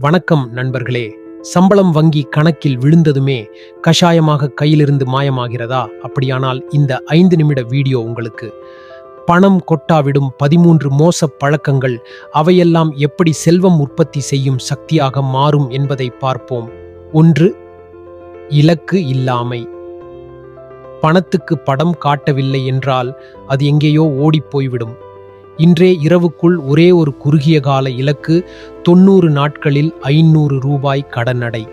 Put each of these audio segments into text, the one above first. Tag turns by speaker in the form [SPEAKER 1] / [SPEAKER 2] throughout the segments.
[SPEAKER 1] வணக்கம் நண்பர்களே. சம்பளம் வங்கி கணக்கில் விழுந்ததுமே கஷாயமாக கையிலிருந்து மாயமாகிறதா? அப்படியானால் இந்த ஐந்து நிமிட வீடியோ உங்களுக்கு. பணம் கொட்டாவிடும் பதிமூன்று மோச பழக்கங்கள் அவையெல்லாம் எப்படி செல்வம் உற்பத்தி செய்யும் சக்தியாக மாறும் என்பதை பார்ப்போம். ஒன்று இலக்கு இல்லாமை. பணத்துக்கு படம் காட்டவில்லை என்றால் அது எங்கேயோ ஓடிப் போய்விடும். இன்றே இரவுக்குள் ஒரே ஒரு குறுகிய கால இலக்கு தொண்ணூறு நாட்களில் ஐநூறு ரூபாய் கடனடை.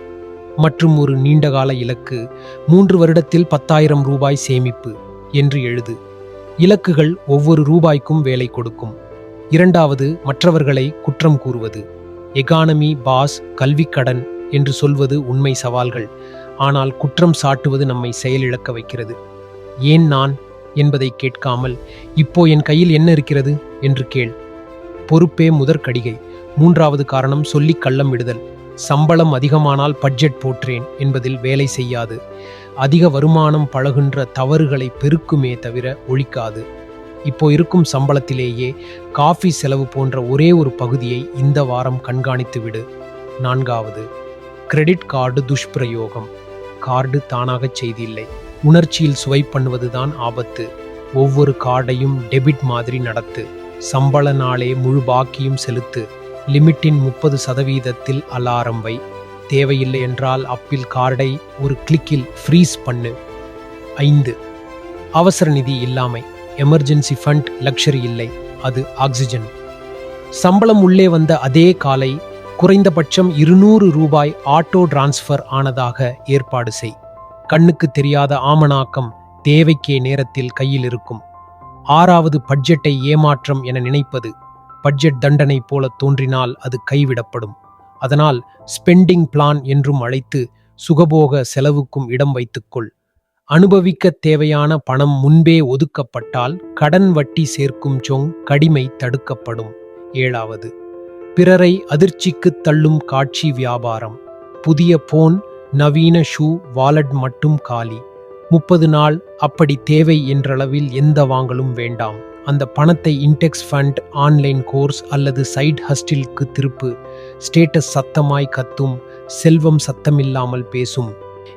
[SPEAKER 1] மற்றும் ஒரு நீண்டகால இலக்கு மூன்று வருடத்தில் பத்தாயிரம் ரூபாய் சேமிப்பு என்று எழுது. இலக்குகள் ஒவ்வொரு ரூபாய்க்கும் வேலை கொடுக்கும். இரண்டாவது மற்றவர்களை குற்றம் கூறுவது. எகானமி பாஸ் கல்விக்கடன் என்று சொல்வது உண்மை சவால்கள். ஆனால் குற்றம் சாட்டுவது நம்மை செயலிழக்க வைக்கிறது. ஏன் நான் என்பதை கேட்காமல் இப்போ என் கையில் என்ன இருக்கிறது? என்று கேள். பொறுப்பே முதற்கடிகை. மூன்றாவது காரணம் சொல்லி கள்ளம் விடுதல். சம்பளம் அதிகமானால் பட்ஜெட் போற்றேன் என்பதில் வேலை செய்யாது. அதிக வருமானம் பழகுன்ற தவறுகளை பெருக்குமே தவிர ஒழிக்காது. இப்போ இருக்கும் சம்பளத்திலேயே காஃபி செலவு போன்ற ஒரே ஒரு பகுதியை இந்த வாரம் கண்காணித்து விடு. நான்காவது கிரெடிட் கார்டு துஷ்பிரயோகம். கார்டு தானாகச் செய்தில்லை உணர்ச்சியில் சுவை பண்ணுவதுதான் ஆபத்து. ஒவ்வொரு கார்டையும் டெபிட் மாதிரி நடத்து. சம்பள நாளே முழு பாக்கியும் செலுத்து. லிமிட்டின் முப்பது சதவீதத்தில் அலாரம் வை. தேவையில்லை என்றால் அப்பில் கார்டை ஒரு கிளிக்கில் ஃப்ரீஸ் பண்ணு. ஐந்து. அவசர நிதி இல்லாமை. எமர்ஜென்சி ஃபண்ட் லக்ஷரி இல்லை. அது ஆக்சிஜன். சம்பளம் உள்ளே வந்த அதே காலை குறைந்தபட்சம் இருநூறு ரூபாய் ஆட்டோ டிரான்ஸ்ஃபர் ஆனதாக ஏற்பாடு செய். கண்ணுக்கு தெரியாத ஆமணாக்கம் தேவைக்கே நேரத்தில் கையில் இருக்கும். ஆறாவது பட்ஜெட்டை ஏமாற்றம் என நினைப்பது பட்ஜெட் தண்டனை போல தோன்றினால் அது கைவிடப்படும். அதனால் ஸ்பெண்டிங் பிளான் என்றும் அழைத்து சுகபோக செலவுக்கும் இடம் வைத்துக்கொள். அனுபவிக்க தேவையான பணம் முன்பே ஒதுக்கப்பட்டால் கடன் வட்டி சேர்க்கும் சொங் கடிமை தடுக்கப்படும். ஏழாவது பிறரை அதிர்ச்சிக்கு தள்ளும் காட்சி வியாபாரம். புதிய போன் நவீன ஷூ வாலட் மட்டும் காலி. முப்பது நாள் அப்படி தேவை என்றளவில் எந்த வாங்கலும் வேண்டாம். அந்த பணத்தை இன்டெக்ஸ் ஃபண்ட் ஆன்லைன் கோர்ஸ் அல்லது சைட் ஹஸ்டிலுக்கு திருப்பு. ஸ்டேட்டஸ் சத்தமாய் கத்தும் செல்வம் சத்தமில்லாமல் பேசும்.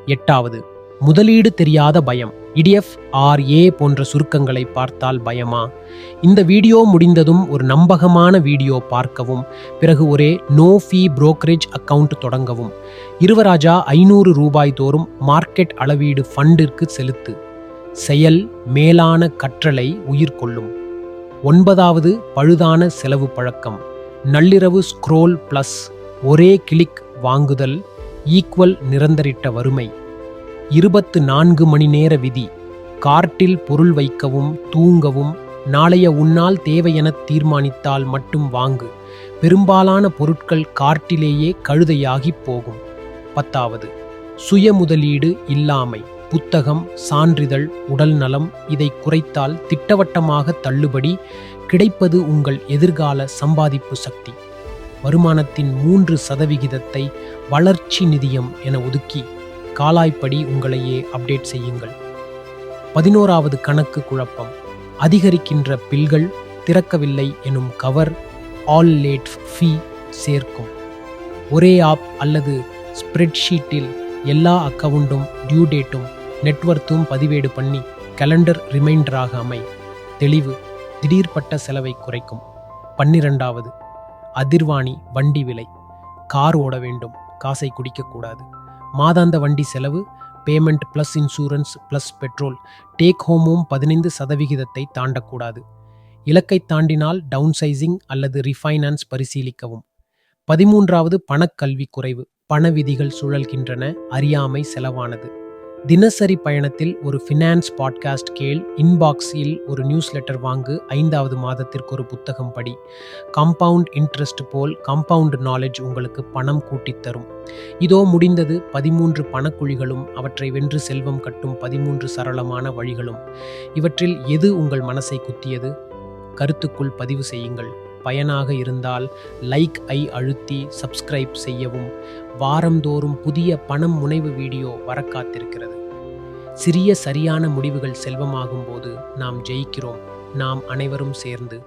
[SPEAKER 1] எட்டாவது முதலீடு தெரியாத பயம். இடிஎஃப் ஆர்ஏ போன்ற சுருக்கங்களை பார்த்தால் பயமா? இந்த வீடியோ முடிந்ததும் ஒரு நம்பகமான வீடியோ பார்க்கவும் பிறகு ஒரே நோ ஃபீ புரோக்கரேஜ் அக்கவுண்ட் தொடங்கவும். இருவராஜா ஐநூறு ரூபாய் தோறும் மார்க்கெட் அளவீடு ஃபண்டிற்கு செலுத்து. செயல் மேலான கற்றலை உயிர் கொள்ளும். ஒன்பதாவது பழுதான செலவு பழக்கம். நள்ளிரவு ஸ்க்ரோல் ப்ளஸ் ஒரே கிளிக் வாங்குதல் ஈக்குவல் நிரந்தரிட்ட வறுமை. இருபத்து நான்கு மணி நேர விதி. கார்ட்டில் பொருள் வைக்கவும் தூங்கவும் நாளைய உன்னால் தேவையென தீர்மானித்தால் மட்டும் வாங்கு. பெரும்பாலான பொருட்கள் கார்ட்டிலேயே கழுதையாகி போகும். பத்தாவது சுய முதலீடு இல்லாமை புத்தகம் சான்றிதழ் உடல் நலம் இதை குறைத்தால் திட்டவட்டமாக தள்ளுபடி கிடைப்பது உங்கள் எதிர்கால சம்பாதிப்பு சக்தி. வருமானத்தின் மூன்று சதவிகிதத்தை வளர்ச்சி நிதியம் என ஒதுக்கி. காலாய்ப்படி உங்களையே அப்டேட் செய்யுங்கள். பதினோராவது கணக்கு குழப்பம். அதிகரிக்கின்ற பில்கள் திறக்கவில்லை எனும் கவர் ஆல் லேட் ஃபீ சேர்க்கும். ஒரே ஆப் அல்லது ஸ்ப்ரெட்ஷீட்டில் எல்லா அக்கவுண்டும் டியூ டேட்டும் நெட்வொர்த்தும் பதிவேடு பண்ணி கேலண்டர் ரிமைண்டராக அமை. தெளிவு திடீர்பட்ட செலவை குறைக்கும். பன்னிரெண்டாவது அதிர்வாணி வண்டி விலை. கார் ஓட வேண்டும் காசை குடிக்கக்கூடாது. மாதாந்த வண்டி செலவு payment plus insurance plus petrol take ஹோமும் பதினைந்து சதவிகிதத்தை தாண்டக்கூடாது. இலக்கை தாண்டினால் டவுன் சைசிங் அல்லது ரிஃபைனான்ஸ் பரிசீலிக்கவும். பதிமூன்றாவது பணக்கல்வி குறைவு பண விதிகள் சுழல்கின்றன அறியாமை செலவானது. தினசரி பயணத்தில் ஒரு ஃபினான்ஸ் பாட்காஸ்ட் கேள் இன்பாக்ஸில் ஒரு நியூஸ் லெட்டர் வாங்கு ஐந்தாவது மாதத்திற்கு ஒரு புத்தகம் படி. கம்பவுண்ட் இன்ட்ரெஸ்ட் போல் கம்பவுண்ட் நாலேஜ் உங்களுக்கு பணம் கூட்டித் தரும். இதோ முடிந்தது பதிமூன்று பணக்குழிகளும் அவற்றை வென்று செல்வம் கட்டும் பதிமூன்று சரளமான வழிகளும். இவற்றில் எது உங்கள் மனசை குத்தியது? கருத்துக்குள் பதிவு செய்யுங்கள். பயனாக இருந்தால் லைக் ஐ அழுத்தி சப்ஸ்கிரைப் செய்யவும். வாரந்தோறும் புதிய பணம் முனைவு வீடியோ வர காத்திருக்கிறது சிறிய சரியான முடிவுகள் செல்வமாகும் போது நாம் ஜெயிக்கிறோம். நாம் அனைவரும் சேர்ந்து